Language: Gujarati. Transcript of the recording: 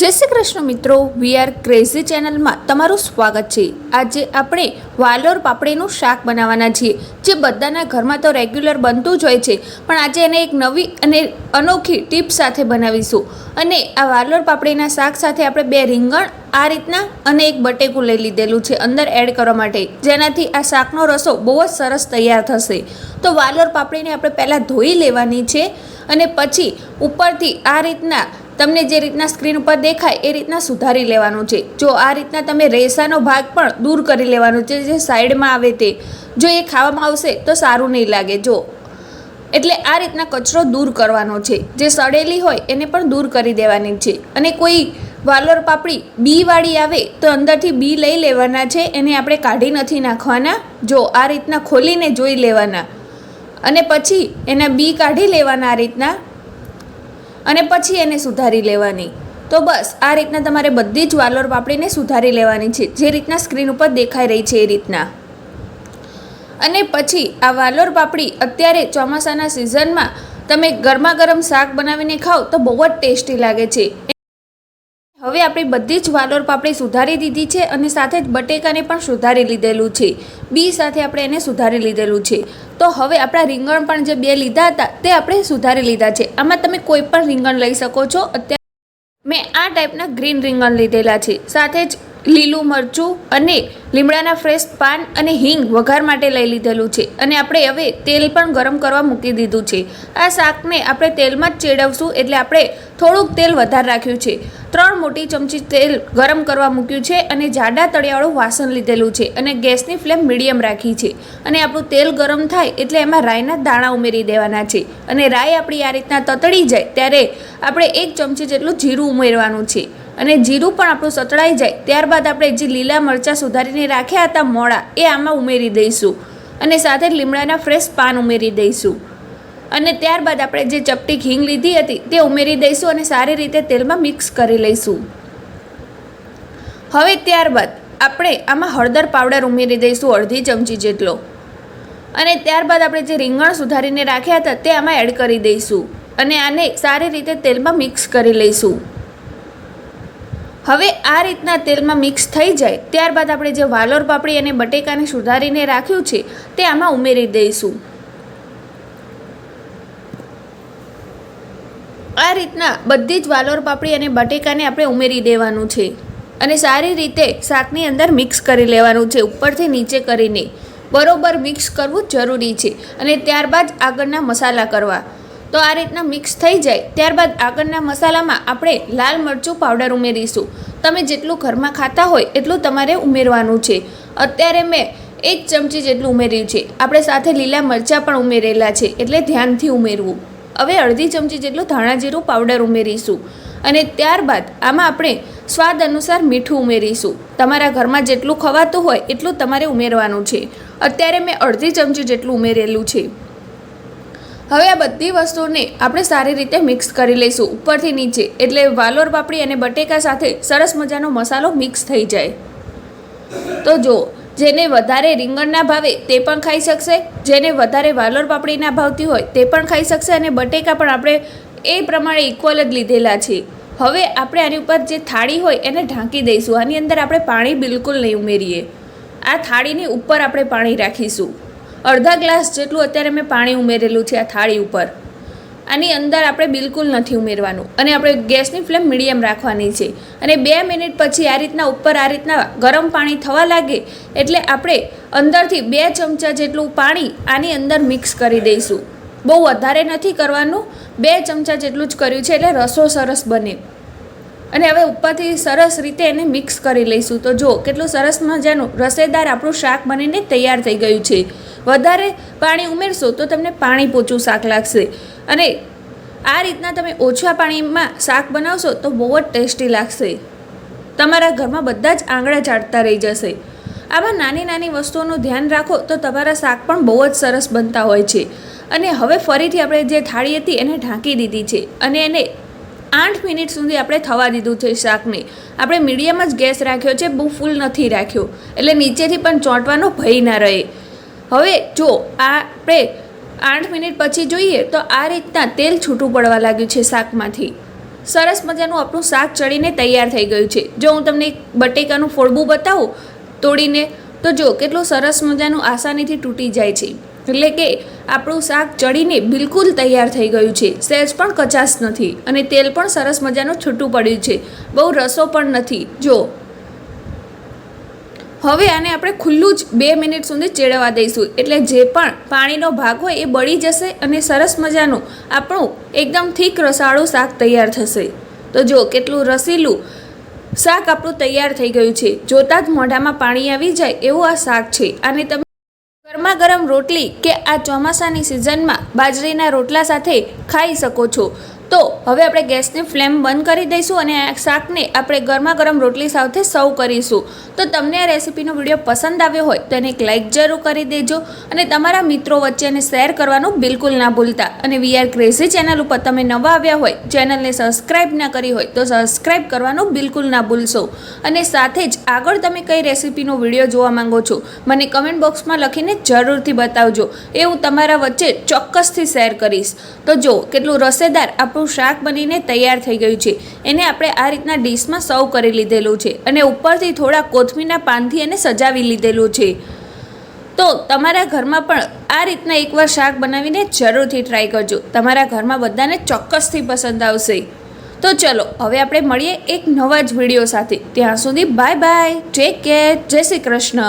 જય શ્રી કૃષ્ણ મિત્રો વી આર ક્રેઝી ચેનલમાં તમારું સ્વાગત છે. આજે આપણે વાલોર પાપડીનું શાક બનાવવાના છીએ, જે બધાના ઘરમાં તો રેગ્યુલર બનતું જ હોય છે, પણ આજે એને એક નવી અને અનોખી ટીપ સાથે બનાવીશું. અને આ વાલોર પાપડીના શાક સાથે આપણે બે રીંગણ આ રીતના અને એક બટેકું લઈ લીધેલું છે, અંદર એડ કરવા માટે. જેનાથી આ શાકનો રસો બહુ જ સરસ તૈયાર થશે. તો વાલોર પાપડીને આપણે પહેલાં ધોઈ લેવાની છે અને પછી ઉપરથી આ રીતના તમને જે રીતના સ્ક્રીન ઉપર દેખાય એ રીતના સુધારી લેવાનું છે. જો આ રીતના તમે રેસાનો ભાગ પણ દૂર કરી લેવાનો છે, જે સાઈડમાં આવે તે, જો એ ખાવામાં આવશે તો સારું નહીં લાગે. જો, એટલે આ રીતના કચરો દૂર કરવાનો છે. જે સડેલી હોય એને પણ દૂર કરી દેવાની છે. અને કોઈ વાલોર પાપડી બીવાળી આવે તો અંદરથી બી લઈ લેવાના છે, એને આપણે કાઢી નથી નાખવાના. જો, આ રીતના ખોલીને જોઈ લેવાના. અને પછી એના બી કાઢી લેવાના આ રીતના. અને પછી એને સુધારી લેવાની. તો બસ, આ રીતના તમારે બધી જ વાલોર પાપડીને સુધારી લેવાની છે, જે રીતના સ્ક્રીન ઉપર દેખાઈ રહી છે એ રીતના. અને પછી આ વાલોર પાપડી અત્યારે ચોમાસાના સિઝનમાં તમે ગરમા ગરમ શાક બનાવીને ખાઓ તો બહુ જ ટેસ્ટી લાગે છે. હવે આપણી બધી જ વાલોર પાપડી સુધારી દીધી છે અને સાથે જ બટેકાને પણ સુધારી લીધેલું છે. બી સાથે આપણે એને સુધારી લીધેલું છે. તો હવે આપણા રીંગણ પણ જે બે લીધા હતા તે આપણે સુધારી લીધા છે. આમાં તમે કોઈ પણ રીંગણ લઈ શકો છો. અત્યારે મેં આ ટાઈપના ગ્રીન રીંગણ લીધેલા છે. સાથે જ લીલું મરચું અને લીમડાના ફ્રેશ પાન અને હિંગ વઘાર માટે લઈ લીધેલું છે. અને આપણે હવે તેલ પણ ગરમ કરવા મૂકી દીધું છે. આ શાકને આપણે તેલમાં જ ચેડવશું એટલે આપણે થોડુંક તેલ વધારે રાખ્યું છે. ત્રણ મોટી ચમચી તેલ ગરમ કરવા મૂક્યું છે અને જાડા તળિયાવાળું વાસણ લીધેલું છે અને ગેસની ફ્લેમ મીડિયમ રાખી છે. અને આપણું તેલ ગરમ થાય એટલે એમાં રાઈના દાણા ઉમેરી દેવાના છે. અને રાઈ આપણી આ રીતના તતડી જાય ત્યારે આપણે એક ચમચી જેટલું જીરું ઉમેરવાનું છે. અને જીરું પણ આપણું સતળાઈ જાય. ત્યારબાદ આપણે જે લીલા મરચાં સુધારીને રાખ્યા હતા મોળા, એ આમાં ઉમેરી દઈશું. અને સાથે લીમડાના ફ્રેશ પાન ઉમેરી દઈશું. અને ત્યારબાદ આપણે જે ચપટી હિંગ લીધી હતી, તે ઉમેરી દઈશું અને સારી રીતે તેલમાં મિક્સ કરી લઈશું. હવે ત્યારબાદ આપણે આમાં હળદર પાવડર ઉમેરી દઈશું અડધી ચમચી જેટલો. અને ત્યારબાદ આપણે જે રીંગણ સુધારીને રાખ્યા હતા, તે આમાં એડ કરી દઈશું. અને આને સારી રીતે તેલમાં મિક્સ કરી લઈશું. હવે આ રીતના તેલમાં મિક્સ થઈ જાય, ત્યારબાદ આપણે જે વાલોર પાપડી અને બટેકાને સુધારીને રાખ્યું છે, તે આમાં ઉમેરી દઈશું. આ રીતના બધી જ વાલોર પાપડી અને બટેકાને આપણે ઉમેરી દેવાનું છે અને સારી રીતે શાકની અંદર મિક્સ કરી લેવાનું છે, ઉપરથી નીચે કરીને. બરોબર મિક્સ કરવું જરૂરી છે અને ત્યારબાદ આગળના મસાલા કરવા. તો આ રીતના મિક્સ થઈ જાય, ત્યારબાદ આગળના મસાલામાં આપણે લાલ મરચું પાવડર ઉમેરીશું. તમે જેટલું ઘરમાં ખાતા હોય એટલું તમારે ઉમેરવાનું છે. અત્યારે મેં એક ચમચી જેટલું ઉમેર્યું છે. આપણે સાથે લીલા મરચાં પણ ઉમેરેલા છે, એટલે ધ્યાનથી ઉમેરવું. હવે અડધી ચમચી જેટલું ધાણા જીરું પાવડર ઉમેરીશું. અને ત્યારબાદ આમાં આપણે સ્વાદ અનુસાર મીઠું ઉમેરીશું. તમારા ઘરમાં જેટલું ખવાતું હોય એટલું તમારે ઉમેરવાનું છે. અત્યારે મેં અડધી ચમચી જેટલું ઉમેરેલું છે. હવે આ બધી વસ્તુને આપણે સારી રીતે મિક્સ કરી લઈશું ઉપરથી નીચે. એટલે વાલોર પાપડી અને બટેકા સાથે સરસ મજાનો મસાલો મિક્સ થઈ જાય. તો જો, જેને વધારે રીંગણ ના ભાવે તે પણ ખાઈ શકશે, જેને વધારે વાલોર પાપડી ના ભાવતી હોય તે પણ ખાઈ શકશે અને બટેકા પણ આપણે એ પ્રમાણે ઇક્વલ જ લીધેલા છે. હવે આપણે આની ઉપર જે થાળી હોય એને ઢાંકી દઈશું. આની અંદર આપણે પાણી બિલકુલ નહીં ઉમેરીએ. આ થાળીની ઉપર આપણે પાણી રાખીશું. અડધા ગ્લાસ જેટલું અત્યારે મેં પાણી ઉમેરેલું છે આ થાળી ઉપર. આની અંદર આપણે બિલકુલ નથી ઉમેરવાનું. અને આપણે ગેસની ફ્લેમ મીડિયમ રાખવાની છે. અને બે મિનિટ પછી આ રીતના ઉપર આ રીતના ગરમ પાણી થવા લાગે એટલે આપણે અંદરથી બે ચમચા જેટલું પાણી આની અંદર મિક્સ કરી દઈશું. બહુ વધારે નથી કરવાનું. બે ચમચા જેટલું જ કર્યું છે એટલે રસો સરસ બને. અને હવે ઉપરથી સરસ રીતે એને મિક્સ કરી લઈશું. તો જો કેટલું સરસ મજાનું રસેદાર આપણું શાક બનીને તૈયાર થઈ ગયું છે. વધારે પાણી ઉમેરશો તો તમને પાણી પોચું શાક લાગશે. અને આ રીતના તમે ઓછા પાણીમાં શાક બનાવશો તો બહુ જ ટેસ્ટી લાગશે. તમારા ઘરમાં બધા જ આંગળા ચાટતા રહી જશે. આમાં નાની નાની વસ્તુઓનું ધ્યાન રાખો તો તમારા શાક પણ બહુ જ સરસ બનતા હોય છે. અને હવે ફરીથી આપણે જે થાળી હતી એને ઢાંકી દીધી છે. અને એને આઠ મિનિટ સુધી આપણે થવા દીધું છે શાકને. આપણે મીડિયમ જ ગેસ રાખ્યો છે, બહુ ફૂલ નથી રાખ્યો. એટલે નીચેથી પણ ચોંટવાનો ભય ના રહે. હવે જો આપણે આઠ મિનિટ પછી જોઈએ તો આ રીતના તેલ છૂટું પડવા લાગ્યું છે શાકમાંથી. સરસ મજાનું આપણું શાક ચડીને તૈયાર થઈ ગયું છે. જો હું તમને બટેકાનું ફોડબું બતાવું તોડીને, તો જો કેટલું સરસ મજાનું આસાનીથી તૂટી જાય છે. એટલે કે આપણું શાક ચડીને બિલકુલ તૈયાર થઈ ગયું છે. સહેજ પણ કચાશ નથી અને તેલ પણ સરસ મજાનું છૂટું પડ્યું છે. બહુ રસો પણ નથી. જો હવે આને આપણે ખુલ્લું જ બે મિનિટ સુધી ચેડવા દઈશું. એટલે જે પણ પાણીનો ભાગ હોય એ બળી જશે અને સરસ મજાનું આપણું એકદમ થીક રસાળું શાક તૈયાર થશે. તો જો કેટલું રસીલું શાક આપણું તૈયાર થઈ ગયું છે. જોતાં જ મોઢામાં પાણી આવી જાય એવું આ શાક છે. અને તમે ગરમા ગરમ રોટલી કે આ ચોમાસાની સિઝનમાં બાજરીના રોટલા સાથે ખાઈ શકો છો. તો હવે આપણે ગેસની ફ્લેમ બંધ કરી દઈશું અને આ શાકને આપણે ગરમા ગરમ રોટલી સાથે સર્વ કરીશું. તો તમને આ રેસીપીનો વીડિયો પસંદ આવ્યો હોય તો એને એક લાઇક જરૂર કરી દેજો અને તમારા મિત્રો વચ્ચે એને શેર કરવાનું બિલકુલ ના ભૂલતા. અને વી આર ક્રેઝી ચેનલ ઉપર તમે નવા આવ્યા હોય, ચેનલને સબસ્ક્રાઇબ ના કરી હોય તો સબસ્ક્રાઇબ કરવાનું બિલકુલ ના ભૂલશો. અને સાથે જ આગળ તમે કઈ રેસીપીનો વીડિયો જોવા માંગો છો, મને કમેન્ટ બોક્સમાં લખીને જરૂરથી બતાવજો. એ હું તમારા વચ્ચે ચોક્કસથી શેર કરીશ. તો જો, કેટલું રસેદાર આપણું શાક બનીને તૈયાર થઈ ગયું છે. એને આપણે આ રીતના ડીશમાં સર્વ કરી લીધેલું છે અને ઉપરથી થોડા કોથમીરના પાનથી એને સજાવી લીધેલું છે. તો તમારા ઘરમાં પણ આ રીતના એકવાર શાક બનાવીને જરૂરથી ટ્રાય કરજો. તમારા ઘરમાં બધાને ચોક્કસથી પસંદ આવશે. તો ચલો, હવે આપણે મળીએ એક નવા જ વીડિયો સાથે. ત્યાં સુધી બાય બાય ટેક કેર જય શ્રી કૃષ્ણ.